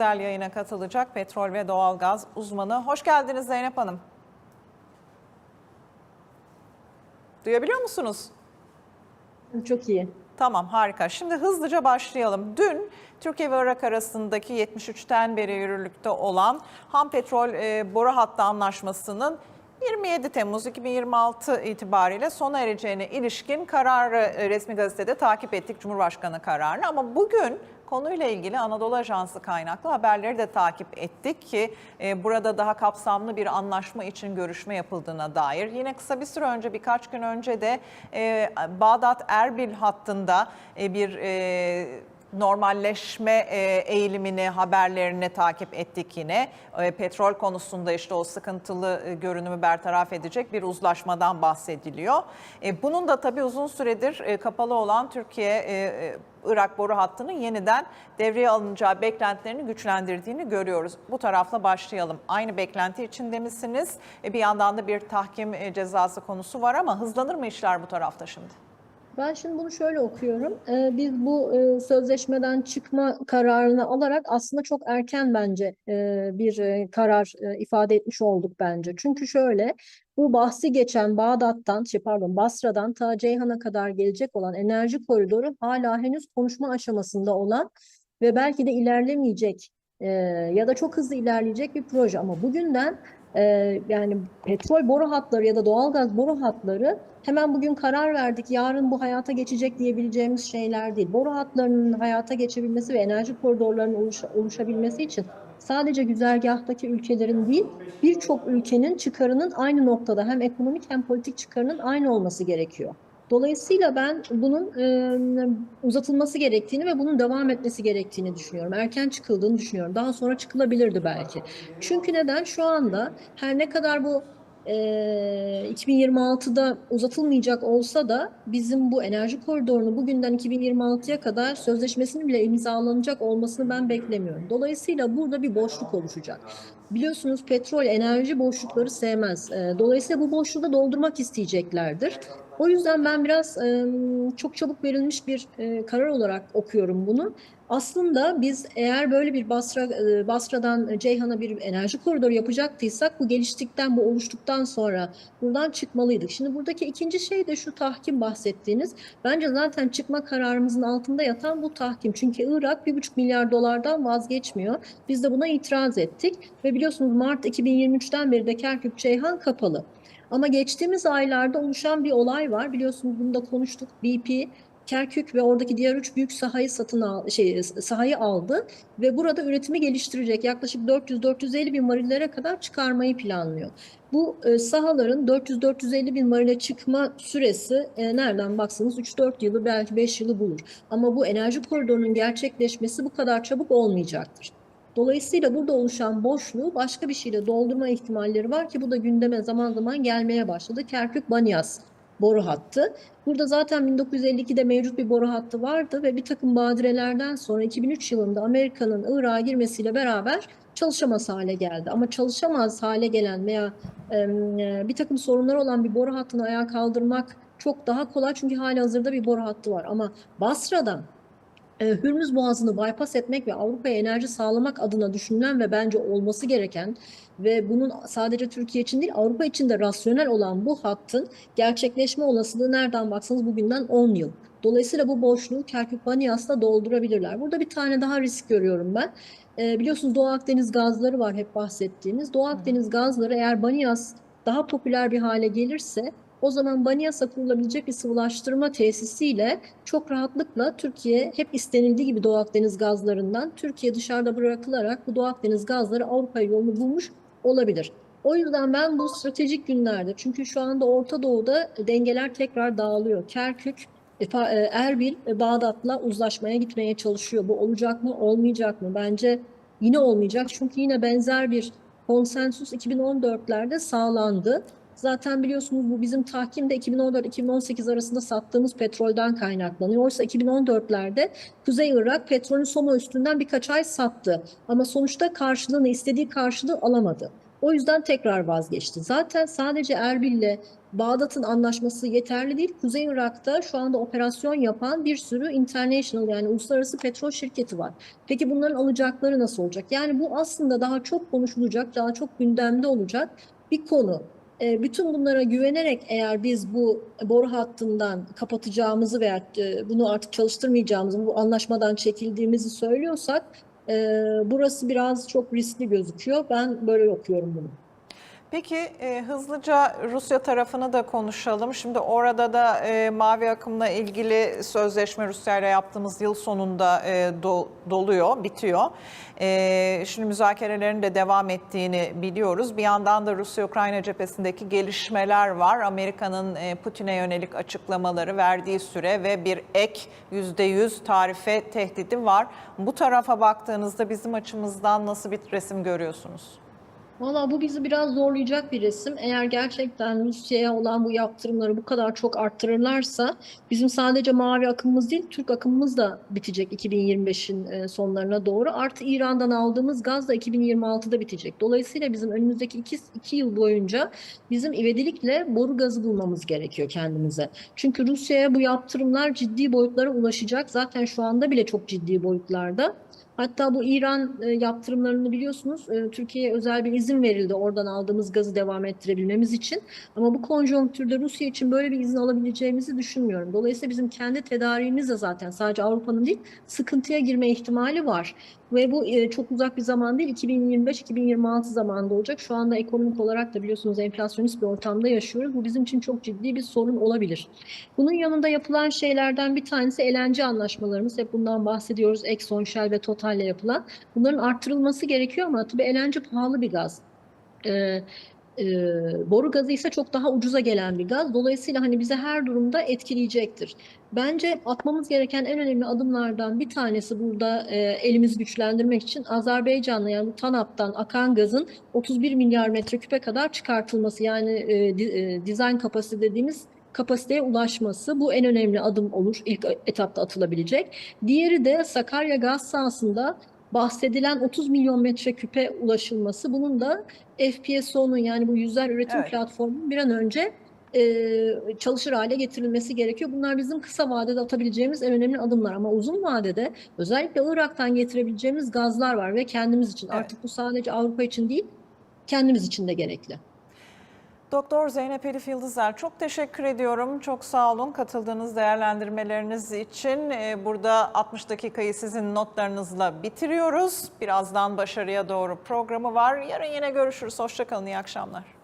Özel yayına katılacak petrol ve doğalgaz uzmanı. Hoş geldiniz Zeynep Hanım. Duyabiliyor musunuz? Çok iyi. Tamam harika. Şimdi hızlıca başlayalım. Dün Türkiye ve Irak arasındaki 73'ten beri yürürlükte olan ham petrol e, boru hattı anlaşmasının 27 Temmuz 2026 itibariyle sona ereceğine ilişkin kararı e, resmi gazetede takip ettik Cumhurbaşkanı kararını ama bugün konuyla ilgili Anadolu Ajansı kaynaklı haberleri de takip ettik ki e, burada daha kapsamlı bir anlaşma için görüşme yapıldığına dair. Yine kısa bir süre önce birkaç gün önce de e, Bağdat Erbil hattında e, bir e, normalleşme e, eğilimini, haberlerini takip ettik yine. E, Petrol konusunda işte o sıkıntılı e, görünümü bertaraf edecek bir uzlaşmadan bahsediliyor. Bunun da tabii uzun süredir kapalı olan Türkiye Irak boru hattının yeniden devreye alınacağı beklentilerini güçlendirdiğini görüyoruz. Bu tarafla başlayalım. Aynı beklenti içinde misiniz? Bir yandan da bir tahkim cezası konusu var ama hızlanır mı işler bu tarafta şimdi? Ben şimdi bunu şöyle okuyorum. Ee, biz bu e, sözleşmeden çıkma kararını alarak aslında çok erken bence e, bir e, karar e, ifade etmiş olduk bence. Çünkü şöyle bu bahsi geçen Bağdat'tan, şey pardon Basra'dan ta Ceyhan'a kadar gelecek olan enerji koridoru hala henüz konuşma aşamasında olan ve belki de ilerlemeyecek e, ya da çok hızlı ilerleyecek bir proje. Ama bugünden e, yani petrol boru hatları ya da doğalgaz boru hatları hemen bugün karar verdik, yarın bu hayata geçecek diyebileceğimiz şeyler değil. Boru hatlarının hayata geçebilmesi ve enerji koridorlarının oluş, oluşabilmesi için sadece güzergahtaki ülkelerin değil, birçok ülkenin çıkarının aynı noktada hem ekonomik hem politik çıkarının aynı olması gerekiyor. Dolayısıyla ben bunun e, uzatılması gerektiğini ve bunun devam etmesi gerektiğini düşünüyorum. Erken çıkıldığını düşünüyorum. Daha sonra çıkılabilirdi belki. Çünkü neden? Şu anda her ne kadar bu e, 2026'da uzatılmayacak olsa da bizim bu enerji koridorunu bugünden 2026'ya kadar sözleşmesinin bile imzalanacak olmasını ben beklemiyorum. Dolayısıyla burada bir boşluk oluşacak. Biliyorsunuz petrol enerji boşlukları sevmez. E, dolayısıyla bu boşluğu da doldurmak isteyeceklerdir. O yüzden ben biraz çok çabuk verilmiş bir karar olarak okuyorum bunu. Aslında biz eğer böyle bir Basra, e, Basra'dan Ceyhan'a bir enerji koridoru yapacaktıysak bu geliştikten, bu oluştuktan sonra buradan çıkmalıydık. Şimdi buradaki ikinci şey de şu tahkim bahsettiğiniz. Bence zaten çıkma kararımızın altında yatan bu tahkim. Çünkü Irak 1,5 milyar dolardan vazgeçmiyor. Biz de buna itiraz ettik ve biliyorsunuz Mart 2023'ten beri de Kerkük Ceyhan kapalı. Ama geçtiğimiz aylarda oluşan bir olay var. Biliyorsunuz bunu da konuştuk. BP Kerkük ve oradaki diğer üç büyük sahayı satın al, şey sahayı aldı ve burada üretimi geliştirecek yaklaşık 400-450 bin varillere kadar çıkarmayı planlıyor. Bu e, sahaların 400-450 bin varile çıkma süresi e, nereden baksanız 3-4 yılı belki 5 yılı bulur. Ama bu enerji koridorunun gerçekleşmesi bu kadar çabuk olmayacaktır. Dolayısıyla burada oluşan boşluğu başka bir şeyle doldurma ihtimalleri var ki bu da gündeme zaman zaman gelmeye başladı. Kerkük-Banyas boru hattı. Burada zaten 1952'de mevcut bir boru hattı vardı ve bir takım badirelerden sonra 2003 yılında Amerika'nın Irak'a girmesiyle beraber çalışamaz hale geldi. Ama çalışamaz hale gelen veya e, bir takım sorunları olan bir boru hattını ayağa kaldırmak çok daha kolay çünkü hali hazırda bir boru hattı var. Ama Basra'dan e, Hürmüz Boğazı'nı bypass etmek ve Avrupa'ya enerji sağlamak adına düşünülen ve bence olması gereken ve bunun sadece Türkiye için değil Avrupa için de rasyonel olan bu hattın gerçekleşme olasılığı nereden baksanız bugünden 10 yıl. Dolayısıyla bu boşluğu Kerkük Banyas'ta doldurabilirler. Burada bir tane daha risk görüyorum ben. E, biliyorsunuz Doğu Akdeniz gazları var hep bahsettiğimiz. Doğu Akdeniz gazları eğer Banyas daha popüler bir hale gelirse o zaman Banyas'a kurulabilecek bir sıvılaştırma tesisiyle çok rahatlıkla Türkiye hep istenildiği gibi Doğu Akdeniz gazlarından Türkiye dışarıda bırakılarak bu Doğu Akdeniz gazları Avrupa yolunu bulmuş olabilir. O yüzden ben bu stratejik günlerde çünkü şu anda Orta Doğu'da dengeler tekrar dağılıyor. Kerkük, Erbil, Bağdat'la uzlaşmaya gitmeye çalışıyor. Bu olacak mı, olmayacak mı? Bence yine olmayacak. Çünkü yine benzer bir konsensus 2014'lerde sağlandı. Zaten biliyorsunuz bu bizim tahkimde 2014-2018 arasında sattığımız petrolden kaynaklanıyor. Oysa 2014'lerde Kuzey Irak petrolün Soma üstünden birkaç ay sattı. Ama sonuçta karşılığını istediği karşılığı alamadı. O yüzden tekrar vazgeçti. Zaten sadece Erbil'le Bağdat'ın anlaşması yeterli değil. Kuzey Irak'ta şu anda operasyon yapan bir sürü international yani uluslararası petrol şirketi var. Peki bunların alacakları nasıl olacak? Yani bu aslında daha çok konuşulacak, daha çok gündemde olacak bir konu. E, Bütün bunlara güvenerek eğer biz bu boru hattından kapatacağımızı veya e, bunu artık çalıştırmayacağımızı, bu anlaşmadan çekildiğimizi söylüyorsak e, burası biraz çok riskli gözüküyor. Ben böyle okuyorum bunu. Peki e, hızlıca Rusya tarafını da konuşalım. Şimdi orada da e, mavi akımla ilgili sözleşme Rusya ile yaptığımız yıl sonunda e, do- doluyor, bitiyor. E, şimdi müzakerelerin de devam ettiğini biliyoruz. Bir yandan da Rusya-Ukrayna cephesindeki gelişmeler var. Amerika'nın e, Putin'e yönelik açıklamaları, verdiği süre ve bir ek %100 tarife tehdidi var. Bu tarafa baktığınızda bizim açımızdan nasıl bir resim görüyorsunuz? Valla bu bizi biraz zorlayacak bir resim. Eğer gerçekten Rusya'ya olan bu yaptırımları bu kadar çok arttırırlarsa bizim sadece mavi akımımız değil, Türk akımımız da bitecek 2025'in e, sonlarına doğru. Artı İran'dan aldığımız gaz da 2026'da bitecek. Dolayısıyla bizim önümüzdeki iki, iki yıl boyunca bizim ivedilikle boru gazı bulmamız gerekiyor kendimize. Çünkü Rusya'ya bu yaptırımlar ciddi boyutlara ulaşacak. Zaten şu anda bile çok ciddi boyutlarda. Hatta bu İran e, yaptırımlarını biliyorsunuz e, Türkiye'ye özel bir izin verildi oradan aldığımız gazı devam ettirebilmemiz için. Ama bu konjonktürde Rusya için böyle bir izin alabileceğimizi düşünmüyorum. Dolayısıyla bizim kendi tedariğimiz de zaten sadece Avrupa'nın değil sıkıntıya girme ihtimali var. Ve bu e, çok uzak bir zaman değil 2025-2026 zamanında olacak. Şu anda ekonomik olarak da biliyorsunuz enflasyonist bir ortamda yaşıyoruz. Bu bizim için çok ciddi bir sorun olabilir. Bunun yanında yapılan şeylerden bir tanesi LNG anlaşmalarımız. Hep bundan bahsediyoruz. Exxon, Shell ve Total'le yapılan. Bunların arttırılması gerekiyor ama tabii LNG pahalı bir gaz. Ee, e, boru gazı ise çok daha ucuza gelen bir gaz. Dolayısıyla hani bize her durumda etkileyecektir. Bence atmamız gereken en önemli adımlardan bir tanesi burada e, elimizi güçlendirmek için Azerbaycan'la yani TANAP'tan akan gazın 31 milyar metreküpe kadar çıkartılması yani e, di- e, design kapasite dediğimiz kapasiteye ulaşması bu en önemli adım olur ilk etapta atılabilecek. Diğeri de Sakarya gaz sahasında bahsedilen 30 milyon metreküpe ulaşılması. Bunun da FPSO'nun yani bu yüzer üretim Evet. platformunun bir an önce e, çalışır hale getirilmesi gerekiyor. Bunlar bizim kısa vadede atabileceğimiz en önemli adımlar ama uzun vadede özellikle Irak'tan getirebileceğimiz gazlar var ve kendimiz için Evet. artık bu sadece Avrupa için değil kendimiz için de gerekli. Doktor Zeynep Elif Yıldızer çok teşekkür ediyorum. Çok sağ olun katıldığınız değerlendirmeleriniz için. Ee, Burada 60 dakikayı sizin notlarınızla bitiriyoruz. Birazdan başarıya doğru programı var. Yarın yine görüşürüz. Hoşçakalın, iyi akşamlar.